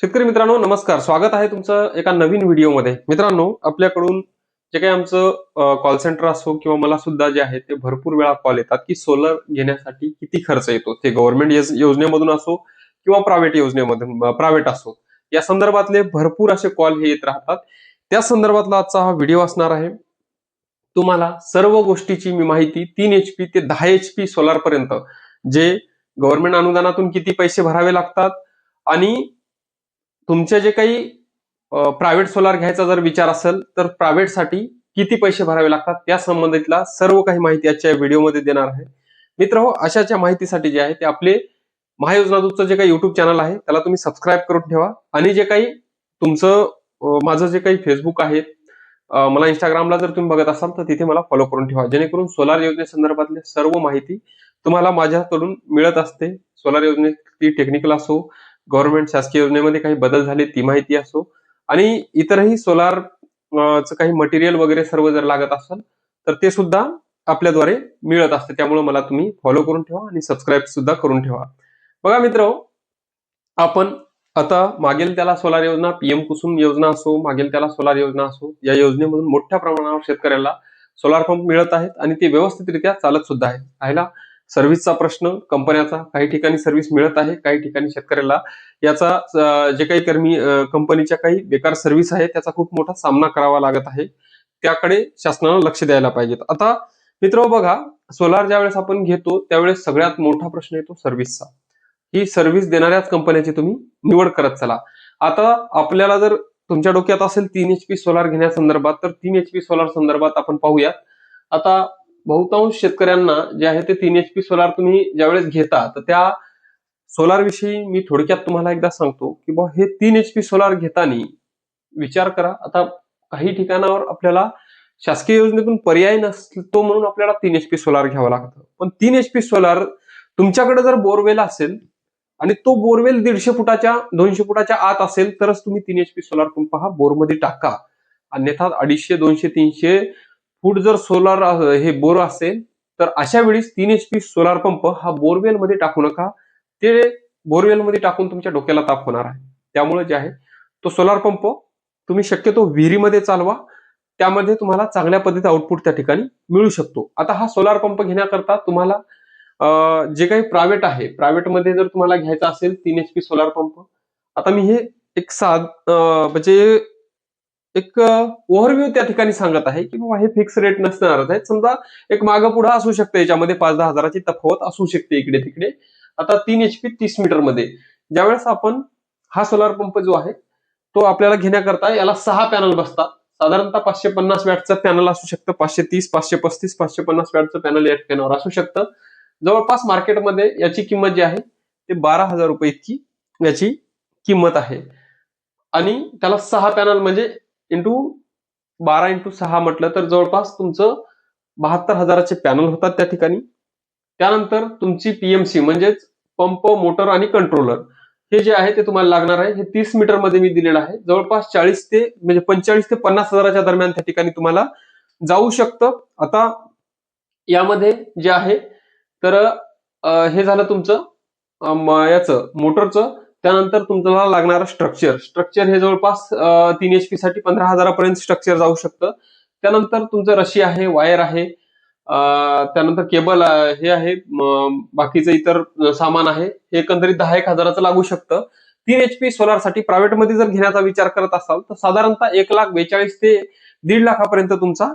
शेतकरी मित्रांनो नमस्कार. स्वागत आहे तुमचं एका नवीन व्हिडिओमध्ये. मित्रांनो आपल्याकडून जे काही आमचं कॉल सेंटर असो किंवा मला सुद्धा जे आहे ते भरपूर वेळा कॉल येतात की सोलर घेण्यासाठी किती खर्च येतो. ते गव्हर्नमेंट योजनेमधून असो किंवा प्रायव्हेट योजनेमधून प्रायव्हेट असो. या संदर्भातले भरपूर असे कॉल हे येत राहतात. त्या संदर्भातला आजचा हा व्हिडिओ असणार आहे. तुम्हाला सर्व गोष्टीची मी माहिती तीन एच पी ते दहा एच पी सोलार पर्यंत जे गव्हर्नमेंट अनुदानातून किती पैसे भरावे लागतात आणि तुमचे जे काही प्रायव्हेट सोलार घ्यायचा जर विचार असेल तर प्रायव्हेटसाठी किती पैसे भरावे लागतात? त्या संबंधितला सर्व काही माहिती आजच्या व्हिडिओमध्ये देणार आहे. मित्र हो अशाच्या माहितीसाठी जे आहे ते आपले महायोजना दूतचं जे काही युट्यूब चॅनल आहे त्याला तुम्ही सबस्क्राईब करून ठेवा. आणि जे काही तुमचं माझं जे काही फेसबुक आहे मला इंस्टाग्रामला जर तुम्ही बघत असाल तर तिथे मला फॉलो करून ठेवा. जेणेकरून सोलार योजनेसंदर्भातली सर्व माहिती तुम्हाला माझ्याकडून मिळत असते. सोलार योजनेची टेक्निकल असो गव्हर्नमेंट शासकीय योजनेमध्ये काही बदल झाले ती माहिती असो. आणि इतरही सोलार च काही मटेरियल वगैरे सर्व जर लागत असेल तर ते सुद्धा आपल्याद्वारे मिळत असते. त्यामुळे मला तुम्ही फॉलो करून ठेवा आणि सबस्क्राईब सुद्धा करून ठेवा. बघा मित्र आपण आता मागेल त्याला सोलार योजना पीएम कुसुम योजना असो मागेल त्याला सोलार योजना असो या योजनेमधून मोठ्या प्रमाणावर शेतकऱ्याला सोलार पंप मिळत आहेत आणि ते व्यवस्थितरित्या चालत सुद्धा आहेत. राहिला सर्व्हिसचा प्रश्न कंपन्याचा काही ठिकाणी सर्व्हिस मिळत आहे काही ठिकाणी शेतकऱ्याला. याचा जे काही कर्मी कंपनीच्या काही बेकार सर्व्हिस आहे त्याचा खूप मोठा सामना करावा लागत आहे. त्याकडे शासनानं लक्ष द्यायला पाहिजेत. आता मित्र बघा सोलार ज्यावेळेस आपण घेतो त्यावेळेस सगळ्यात मोठा प्रश्न येतो सर्व्हिसचा. ही सर्व्हिस देणाऱ्याच कंपन्याची तुम्ही निवड करत चला. आता आपल्याला जर तुमच्या डोक्यात असेल तीन एच पी सोलार घेण्यासंदर्भात तर तीन एच पी सोलार संदर्भात आपण पाहूयात. आता बहुतांश शेतकऱ्यांना जे आहे ते तीन एच पी सोलार तुम्ही ज्यावेळेस घेता तर त्या सोलार विषयी मी थोडक्यात तुम्हाला एकदा सांगतो की बा हे तीन एच पी सोलार घेताना विचार करा. आता काही ठिकाणावर आपल्याला शासकीय योजनेतून पर्याय नसतो म्हणून आपल्याला तीन एच पी सोलार घ्यावं लागतं. पण तीन एच पी सोलार तुमच्याकडे जर बोरवेल असेल आणि तो बोरवेल दीडशे फुटाच्या दोनशे फुटाच्या आत असेल तरच तुम्ही तीन एच पी सोलार पंप हा बोरमध्ये टाका. अन्यथा अडीचशे दोनशे तीनशे फूट जर सोलार हे बोर असेल तर अशा वेळेस तीन एच पी सोलार पंप हा बोरवेल मध्ये टाकू नका. ते बोरवेल मध्ये टाकून तुमच्या डोक्याला ताप होणार आहे. त्यामुळे जे आहे तो सोलार पंप तुम्ही शक्यतो विहिरीमध्ये चालवा. त्यामध्ये तुम्हाला चांगल्या पद्धतीत आउटपुट त्या ठिकाणी मिळू शकतो. आता हा सोलार पंप घेण्याकरता तुम्हाला जे काही प्रायव्हेट आहे प्रायव्हेटमध्ये जर तुम्हाला घ्यायचा असेल तीन एच पी सोलार पंप आता मी हे एक साध म्हणजे एक ओव्हरव्ह्यू त्या ठिकाणी सांगत आहे की बाबा हे फिक्स रेट नसणारच आहे समजा एक मागं पुढं असू शकते याच्यामध्ये पाच दहा हजाराची तफावत असू शकते इकडे तिकडे. आता तीन एच पी तीस मीटरमध्ये. ज्यावेळेस आपण हा सोलार पंप जो आहे तो आपल्याला घेण्याकरता याला सहा पॅनल बसतात. साधारणतः पाचशे पन्नास वॅटचं पॅनल असू शकतं. पाचशे तीस पाचशे पस्तीस पाचशे पन्नास वॅटचं पॅनल या ठिकाणावर असू शकतं. जवळपास मार्केटमध्ये याची किंमत जी आहे ते बारा हजार रुपये इतकी याची किंमत आहे. आणि त्याला सहा पॅनल म्हणजे इंटू बारा इंटू सहा म्हटलं तर जवळपास तुमचं बहात्तर हजाराचे पॅनल होतात त्या ठिकाणी. त्यानंतर तुमची पीएमसी म्हणजेच पंप मोटर आणि कंट्रोलर हे जे आहे ते तुम्हाला लागणार आहे. हे तीस मीटरमध्ये मी दिलेलं आहे. जवळपास चाळीस ते म्हणजे पंचेचाळीस ते पन्नास हजाराच्या दरम्यान त्या ठिकाणी तुम्हाला जाऊ शकतं. आता यामध्ये जे आहे तर हे झालं तुमचं याचं मोटरचं त्यानंतर तुम्हाला लागणारं स्ट्रक्चर स्ट्रक्चर हे जवळपास तीन एच पी साठी पंधरा हजारापर्यंत स्ट्रक्चर जाऊ शकतं. त्यानंतर तुमचं रशी आहे वायर आहे त्यानंतर केबल हे आहे बाकीचं इतर सामान आहे. हे एकंदरीत दहा एक हजाराचं लागू शकतं. तीन एच पी सोलारसाठी प्रायव्हेटमध्ये जर घेण्याचा विचार करत असाल तर साधारणतः एक लाख बेचाळीस ते दीड लाखापर्यंत तुमचा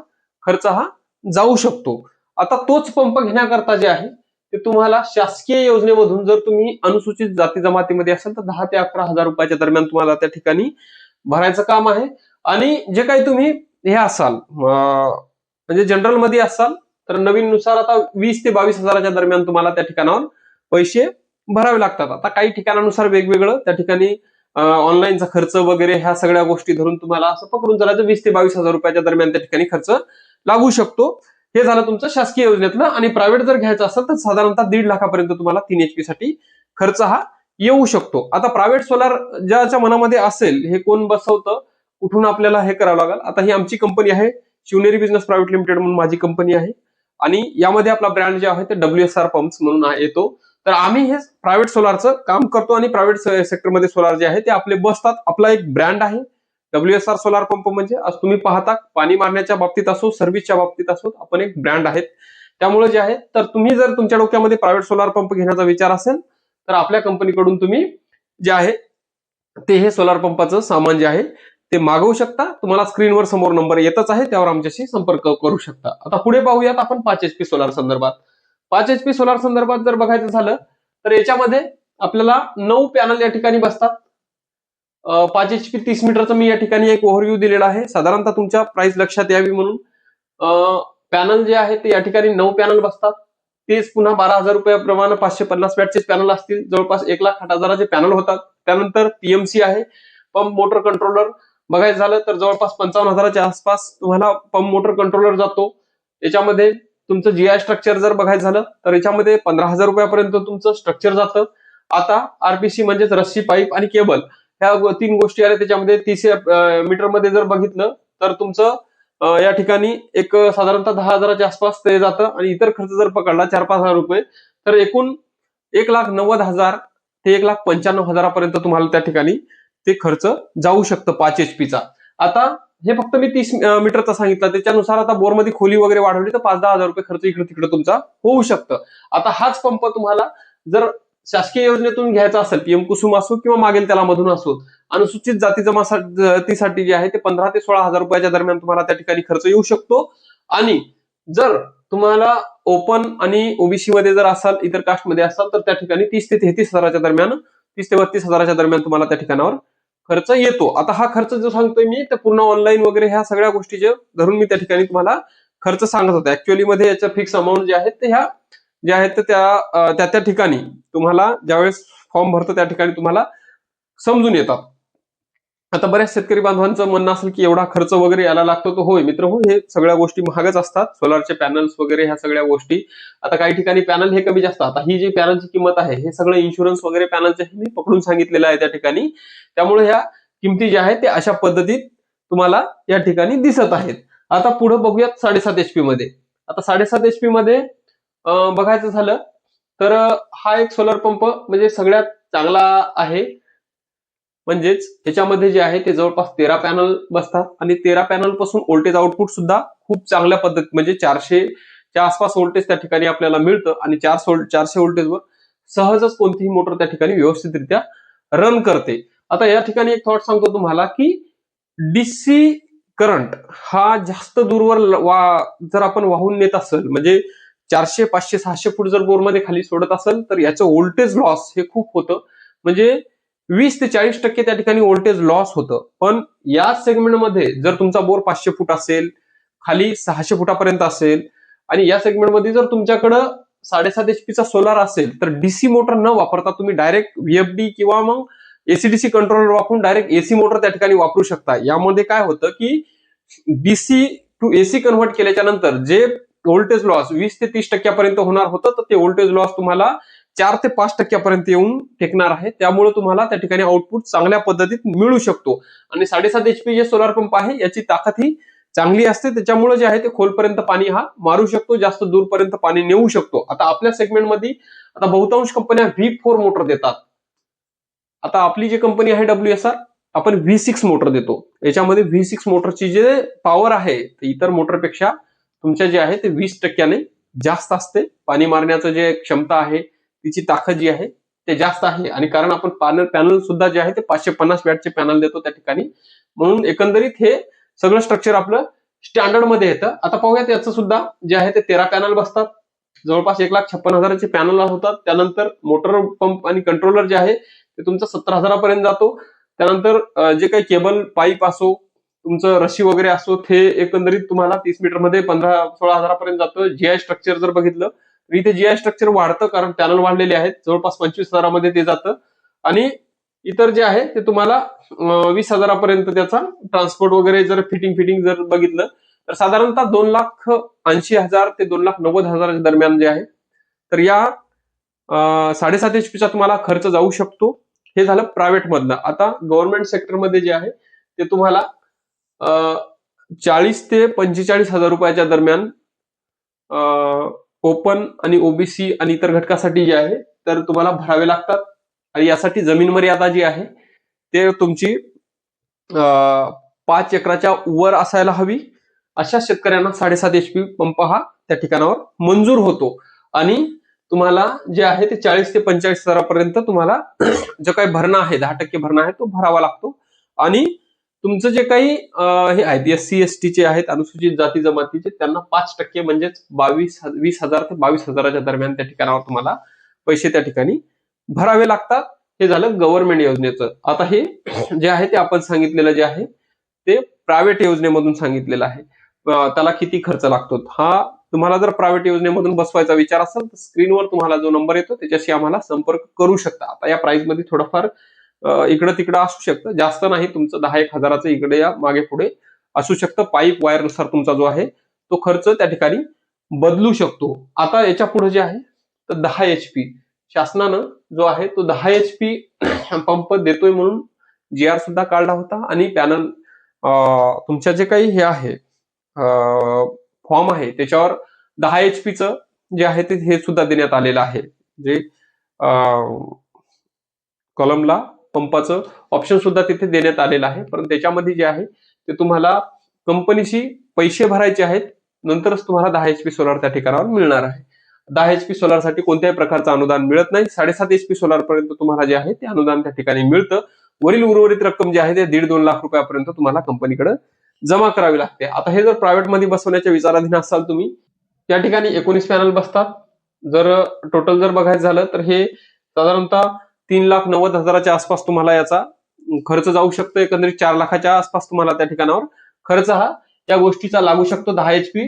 खर्च हा जाऊ शकतो. आता तोच पंप घेण्याकरता जे आहे ते तुम्हाला शासकीय योजनेमधून जर तुम्ही अनुसूचित जाती जमातीमध्ये असाल तर दहा ते अकरा हजार रुपयाच्या दरम्यान तुम्हाला त्या ठिकाणी भरायचं काम आहे. आणि जे काही तुम्ही हे असाल म्हणजे जनरलमध्ये असाल तर नवीन नुसार आता वीस ते बावीस हजाराच्या दरम्यान तुम्हाला त्या ठिकाणावर पैसे भरावे लागतात. आता काही ठिकाणानुसार वेगवेगळं त्या ठिकाणी ऑनलाईनचा खर्च वगैरे ह्या सगळ्या गोष्टी धरून तुम्हाला असं पकडून चालायचं वीस ते बावीस हजार रुपयाच्या दरम्यान त्या ठिकाणी खर्च लागू शकतो. हे झालं तुमचं शासकीय योजनेतलं आणि प्रायव्हेट जर घ्यायचं असेल तर साधारणतः दीड लाखापर्यंत तुम्हाला तीन एचपी साठी खर्च हा येऊ शकतो. आता प्रायव्हेट सोलार ज्याच्या मनामध्ये असेल हे कोण बसवतं? कुठून आपल्याला हे करावं लागेल? आता ही आमची कंपनी आहे शिवनेरी बिझनेस प्रायव्हेट लिमिटेड म्हणून माझी कंपनी आहे. आणि यामध्ये आपला ब्रँड जे आहे ते डब्ल्यू एस आर पंप्स म्हणून येतो. तर आम्ही हे प्रायव्हेट सोलारचं काम करतो आणि प्रायव्हेट सेक्टरमध्ये सोलार जे आहे ते आपले बसतात. आपला एक ब्रँड आहे. W S R solar pump म्हणजे आज तुम्ही पाहता पाणी मारण्याच्या बाबतीत असो सर्व्हिसच्या बाबतीत असो आपण एक ब्रँड आहेत. त्यामुळे जे आहे तर तुम्ही जर तुमच्या डोक्यामध्ये प्रायव्हेट सोलार पंप घेण्याचा विचार असेल तर आपल्या कंपनीकडून तुम्ही जे आहे ते हे सोलार पंपाचं सामान जे आहे ते मागवू शकता. तुम्हाला स्क्रीनवर समोर नंबर येतच आहे त्यावर आमच्याशी संपर्क करू शकता. आता पुढे पाहूयात आपण पाच एच पी सोलार संदर्भात. पाच एच पी सोलार संदर्भात जर बघायचं झालं तर याच्यामध्ये आपल्याला नऊ पॅनल या ठिकाणी बसतात. पाच एच पी तीस मीटरचं मी या ठिकाणी एक ओव्हरव्ह्यू दिलेला आहे. साधारणतः तुमच्या प्राइस लक्षात यावी म्हणून. पॅनल जे आहे ते या ठिकाणी नऊ पॅनल बसतात. तेच पुन्हा बारा हजार रुपयाप्रमाणे पाचशे पन्नास वॅटचे पॅनल असतील. जवळपास एक लाख आठ हजाराचे पॅनल होतात. त्यानंतर पीएमसी आहे. पंप मोटर कंट्रोलर बघायचं झालं तर जवळपास पंचावन्न हजाराच्या आसपास तुम्हाला पंप मोटर कंट्रोलर जातो. याच्यामध्ये तुमचं जीआय स्ट्रक्चर जर बघायचं झालं तर याच्यामध्ये पंधरा हजार रुपयापर्यंत तुमचं स्ट्रक्चर जातं. आता आरपीसी म्हणजेच रस्सी पाईप आणि केबल ह्या तीन गोष्टी आल्या त्याच्यामध्ये. तीस मीटरमध्ये जर बघितलं तर तुमचं या ठिकाणी एक साधारणतः दहा हजाराच्या आसपास ते जातं. आणि इतर खर्च जर पकडला चार पाच हजार रुपये तर एकूण एक लाख नव्वद हजार ते एक लाख पंच्याण्णव हजारापर्यंत तुम्हाला त्या ठिकाणी ते खर्च जाऊ शकतं पाच एच पीचा आता हे फक्त मी तीस मीटरचा सांगितलं. त्याच्यानुसार आता बोरमध्ये खोली वगैरे वाढवली तर पाच दहा हजार रुपये खर्च इकडे तिकडे तुमचा होऊ शकतं. आता हाच पंप तुम्हाला जर शासकीय योजनेतून घ्यायचा असेल पीएम कुसुम असो किंवा मागेल त्याला मधून असो अनुसूचित जाती जमासाठी जे आहे ते पंधरा ते सोळा हजार रुपयाच्या दरम्यान तुम्हाला त्या ठिकाणी खर्च येऊ शकतो. आणि जर तुम्हाला ओपन आणि ओबीसी मध्ये जर असाल इतर कास्टमध्ये असाल तर त्या ठिकाणी तीस ते तेहतीस हजाराच्या दरम्यान तीस ते बत्तीस हजाराच्या दरम्यान तुम्हाला त्या ठिकाणावर खर्च येतो. आता हा खर्च जो सांगतोय मी तर पूर्ण ऑनलाईन वगैरे ह्या सगळ्या गोष्टी जे धरून मी त्या ठिकाणी तुम्हाला खर्च सांगत होतो. ऍक्च्युअली मध्ये याच्या फिक्स अमाऊंट जे आहेत ते ह्या जे आहेत त्या त्या त्या ठिकाणी तुम्हाला ज्यावेळेस फॉर्म भरतो त्या ठिकाणी तुम्हाला समजून येतात. आता बऱ्याच शेतकरी बांधवांचं म्हणणं असेल की एवढा खर्च वगैरे यायला लागतो तो होय मित्र हो हे सगळ्या गोष्टी महागच असतात. सोलारचे पॅनल्स वगैरे ह्या सगळ्या गोष्टी. आता काही ठिकाणी पॅनल हे कमी जास्त. आता ही जी पॅनलची किंमत आहे हे सगळं इन्शुरन्स वगैरे पॅनलचे मी पकडून सांगितलेलं आहे त्या ठिकाणी. त्यामुळे ह्या किमती ज्या आहेत ते अशा पद्धतीत तुम्हाला या ठिकाणी दिसत आहेत. आता पुढे बघूयात साडेसात एचपी मध्ये. आता साडेसात एचपी मध्ये बघायचं झालं तर हा एक सोलर पंप म्हणजे सगळ्यात चांगला आहे. म्हणजेच त्याच्यामध्ये जे आहे ते जवळपास तेरा पॅनल बसतात आणि तेरा पॅनलपासून व्होल्टेज आउटपुट सुद्धा खूप चांगल्या पद्धत म्हणजे चारशे च्या आसपास व्होल्टेज त्या ठिकाणी आपल्याला मिळतं आणि चार सोल चारशे व्होल्टेजवर सहजच कोणतीही मोटर त्या ठिकाणी व्यवस्थितरित्या रन करते. आता या ठिकाणी एक थॉट सांगतो तुम्हाला की डीसी करंट हा जास्त दूरवर वा जर आपण वाहून नेत असेल म्हणजे चारशे पाचशे सहाशे फूट जर बोरमध्ये खाली सोडत असेल तर याचं व्होल्टेज लॉस हे खूप होतं. म्हणजे वीस ते चाळीस टक्के त्या ठिकाणी व्होल्टेज लॉस होतं. पण या सेगमेंटमध्ये जर तुमचा बोर पाचशे फूट असेल खाली सहाशे फुटापर्यंत असेल आणि या सेगमेंटमध्ये जर तुमच्याकडं साडेसात एचपीचा सोलार असेल तर डीसी मोटर न वापरता तुम्ही डायरेक्ट व्हीएफडी किंवा मग एसीडीसी कंट्रोलर वापरून डायरेक्ट एसी मोटर त्या ठिकाणी वापरू शकता. यामध्ये काय होतं की डीसी टू एसी कन्व्हर्ट केल्याच्यानंतर जे व्होल्टेज लॉस वीस ते तीस टक्क्यापर्यंत होणार होतं तर ते व्होल्टेज लॉस तुम्हाला चार ते पाच टक्क्यापर्यंत येऊन टेकणार आहे. त्यामुळे तुम्हाला त्या ठिकाणी आउटपुट चांगल्या पद्धतीत मिळू शकतो. आणि साडेसात एचपी जे सोलार पंप आहे याची ताकद ही चांगली असते. त्याच्यामुळे जे आहे ते खोलपर्यंत पाणी हा मारू शकतो जास्त दूरपर्यंत पाणी नेऊ शकतो. आता आपल्या सेगमेंटमध्ये आता बहुतांश कंपन्या व्ही फोर मोटर देतात. आता आपली जी कंपनी आहे डब्ल्यू एस आर आपण व्ही सिक्स मोटर देतो. याच्यामध्ये व्ही सिक्स मोटरची जे पॉवर आहे इतर मोटरपेक्षा तुमच्या जे आहे ते वीस टक्क्याने जास्त असते. पाणी मारण्याचं जे क्षमता आहे तिची ताकद जी आहे ते जास्त आहे. आणि कारण आपण पॅनल पॅनल सुद्धा जे आहे ते पाचशे पन्नास वॅटचे पॅनल देतो त्या ठिकाणी. म्हणून एकंदरीत हे सगळं स्ट्रक्चर आपलं स्टँडर्डमध्ये येतं. आता पाहूयात याचं सुद्धा जे आहे ते तेरा पॅनल बसतात. जवळपास एक लाख छप्पन हजाराचे पॅनल होतात. त्यानंतर मोटर पंप आणि कंट्रोलर जे आहे ते तुमचा सत्तर हजारापर्यंत जातो. त्यानंतर जे काही केबल पाईप असो तुमचं रशी वगैरे असो ते एकंदरीत तुम्हाला तीस मीटरमध्ये पंधरा सोळा हजारापर्यंत जातं. जीआय स्ट्रक्चर जर बघितलं तर इथे जीआय स्ट्रक्चर वाढतं कारण पॅनल वाढलेले आहेत. जवळपास पंचवीस हजारामध्ये ते जातं. आणि इतर जे आहे ते तुम्हाला वीस हजारापर्यंत त्याचा ट्रान्सपोर्ट वगैरे जर फिटिंग फिटिंग जर बघितलं तर साधारणतः दोन लाख ऐंशी हजार ते दोन लाख नव्वद हजाराच्या दरम्यान जे आहे तर या साडेसात एच पीचा तुम्हाला खर्च जाऊ शकतो. हे झालं प्रायव्हेट मधलं आता गव्हर्नमेंट सेक्टरमध्ये जे आहे ते तुम्हाला चाळीस ते पंचेचाळीस हजार रुपयाच्या दरम्यान अं, ओपन आणि ओबीसी आणि इतर घटकासाठी जे आहे तर तुम्हाला भरावे लागतात. आणि यासाठी जमीन मर्यादा जी आहे ते तुमची अं, पाच एकराच्या वर असायला हवी. अशा शेतकऱ्यांना साडेसात एच पी पंप हा त्या ठिकाणावर मंजूर होतो. आणि तुम्हाला जे आहे ते चाळीस ते पंचेचाळीस हजारापर्यंत तुम्हाला जो काही भरणा आहे दहा टक्के भरणा आहे तो भरावा लागतो. आणि तुमचं जे काही हे आहेत एस सी एस टीचे आहेत अनुसूचित जाती जमातीचे त्यांना पाच टक्के म्हणजेच बावीस वीस हजार ते बावीस हजाराच्या दरम्यान त्या ठिकाणावर तुम्हाला पैसे त्या ठिकाणी भरावे लागतात. हे झालं गव्हर्नमेंट योजनेचं. आता हे जे आहे ते आपण सांगितलेलं जे आहे ते प्रायव्हेट योजनेमधून सांगितलेलं आहे. त्याला किती खर्च लागतो? हा तुम्हाला जर प्रायव्हेट योजनेमधून बसवायचा विचार असेल तर स्क्रीनवर तुम्हाला जो नंबर येतो त्याच्याशी आम्हाला संपर्क करू शकता. आता या प्राइसमध्ये थोडंफार इकडं तिकडं असू शकतं. जास्त नाही तुमचं दहा एक हजाराचं इकडे या मागे पुढे असू शकतं. पाईप वायरनुसार तुमचा जो आहे तो खर्च त्या ठिकाणी बदलू शकतो. आता याच्यापुढे जे आहे तर दहा एच पी शासनानं जो आहे तो दहा एच पी पंप देतोय म्हणून जी आर सुद्धा काढला होता. आणि पॅनल तुमच्या जे काही हे आहे फॉर्म आहे त्याच्यावर दहा एच पीचं जे आहे ते हे सुद्धा देण्यात आलेलं आहे. जे कॉलमला पंपाचं ऑप्शन सुद्धा तिथे देण्यात आलेलं आहे. पण त्याच्यामध्ये जे आहे ते तुम्हाला कंपनीशी पैसे भरायचे आहेत नंतरच तुम्हाला दहा एच पी सोलार त्या ठिकाणावर मिळणार आहे. दहा एच पी सोलारसाठी कोणत्याही प्रकारचं अनुदान मिळत नाही. साडेसात एच पी सोलार पर्यंत तुम्हाला जे आहे ते अनुदान त्या ठिकाणी मिळतं. वरील उर्वरित रक्कम जी आहे ते दीड दोन लाख रुपयापर्यंत तुम्हाला कंपनीकडे जमा करावी लागते. आता हे जर प्रायव्हेटमध्ये बसवण्याच्या विचाराधीन असाल तुम्ही त्या ठिकाणी एकोणीस पॅनल बसतात. जर टोटल जर बघायचं झालं तर हे साधारणतः तीन लाख नव्वद हजाराच्या आसपास तुम्हाला याचा खर्च जाऊ शकतो एकंदरीत चार लाखाच्या आसपास तुम्हाला त्या ठिकाणावर खर्च हा या गोष्टीचा लागू शकतो. दहा एच पी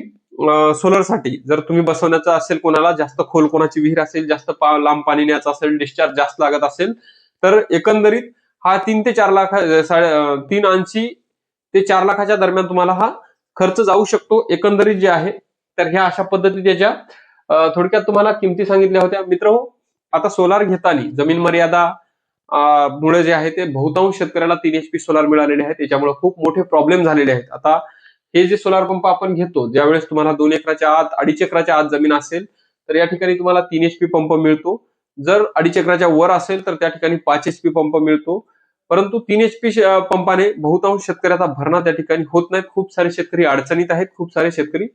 सोलरसाठी जर तुम्ही बसवण्याचा असेल कोणाला जास्त खोल कोणाची विहीर असेल जास्त पा- लांब पाणी न्यायचं असेल डिस्चार्ज जास्त लागत असेल तर एकंदरीत हा तीन ते चार लाख साडे तीन ऐंशी ते चार लाखाच्या दरम्यान तुम्हाला हा खर्च जाऊ शकतो. एकंदरीत जे आहे तर ह्या अशा पद्धती त्याच्या थोडक्यात तुम्हाला किमती सांगितल्या होत्या. मित्र आता सोलार घेताना जमीन मर्यादा मुळे जे आहे ते बहुतांश शेतकऱ्याला तीन एच पी सोलार मिळालेले आहेत. त्याच्यामुळे खूप मोठे प्रॉब्लेम झालेले आहेत. आता हे जे सोलार पंप आपण घेतो ज्यावेळेस तुम्हाला दोन एकराच्या आत अडीच एकराच्या आत जमीन असेल तर या ठिकाणी तुम्हाला तीन एच पी पंप मिळतो. जर अडीच एकराच्या वर असेल तर त्या ठिकाणी पाच एच पी पंप मिळतो. परंतु तीन एच पी पंपाने बहुतांश शेतकऱ्याचा भरणा त्या ठिकाणी होत नाही खूप सारे शेतकरी अडचणीत आहेत. खूप सारे शेतकरी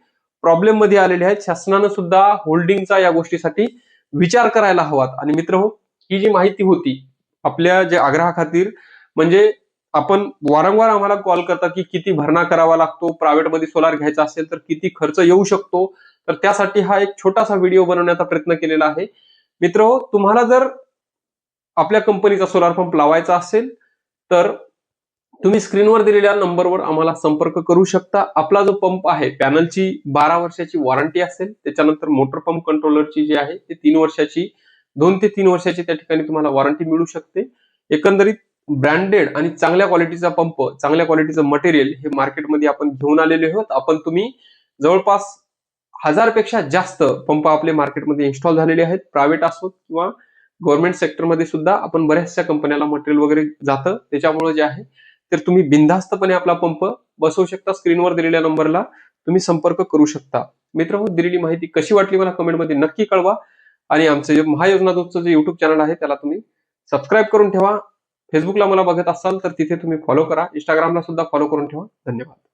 प्रॉब्लेममध्ये आलेले आहेत. शासनानं सुद्धा होल्डिंगचा या गोष्टीसाठी विचार करायला हवात. आणि मित्र हो ही जी माहिती होती आपल्या जे आग्रहा खातीर म्हणजे आपण वारंवार आम्हाला कॉल करतात की किती भरणा करावा लागतो प्रायव्हेटमध्ये सोलार घ्यायचा असेल तर किती खर्च येऊ शकतो तर त्यासाठी हा एक छोटासा व्हिडिओ बनवण्याचा प्रयत्न केलेला आहे. मित्र हो तुम्हाला जर आपल्या कंपनीचा सोलार पंप लावायचा असेल तर तुम्ही स्क्रीनवर दिलेल्या नंबरवर आम्हाला संपर्क करू शकता. आपला जो पंप आहे पॅनलची बारा वर्षाची वॉरंटी असेल त्याच्यानंतर मोटर पंप कंट्रोलरची जी आहे ती तीन वर्षाची दोन ते तीन वर्षाची त्या ठिकाणी तुम्हाला वॉरंटी मिळू शकते. एकंदरीत ब्रँडेड आणि चांगल्या क्वालिटीचा पंप चांगल्या क्वालिटीचं मटेरियल हे मार्केटमध्ये आपण घेऊन आलेले आहोत. आपण तुम्ही जवळपास हजारपेक्षा जास्त पंप आपले मार्केटमध्ये इन्स्टॉल झालेले आहेत. प्रायव्हेट असोत किंवा गव्हर्नमेंट सेक्टरमध्ये सुद्धा आपण बऱ्याचशा कंपन्याला मटेरियल वगैरे जातं. त्याच्यामुळे जे आहे तर तुम्ही बिनधास्तपणे आपला पंप बसवू शकता स्क्रीनवर दिलेल्या नंबरला. तुम्ही संपर्क करू शकता. मित्रांनो दिलेली माहिती कशी वाटली मला कमेंटमध्ये नक्की कळवा. आणि आमचं जे महायोजना दूतचं जे युट्यूब चॅनल आहे त्याला तुम्ही सबस्क्राईब करून ठेवा. फेसबुकला मला बघत असाल तर तिथे तुम्ही फॉलो करा. इंस्टाग्रामला सुद्धा फॉलो करून ठेवा. धन्यवाद.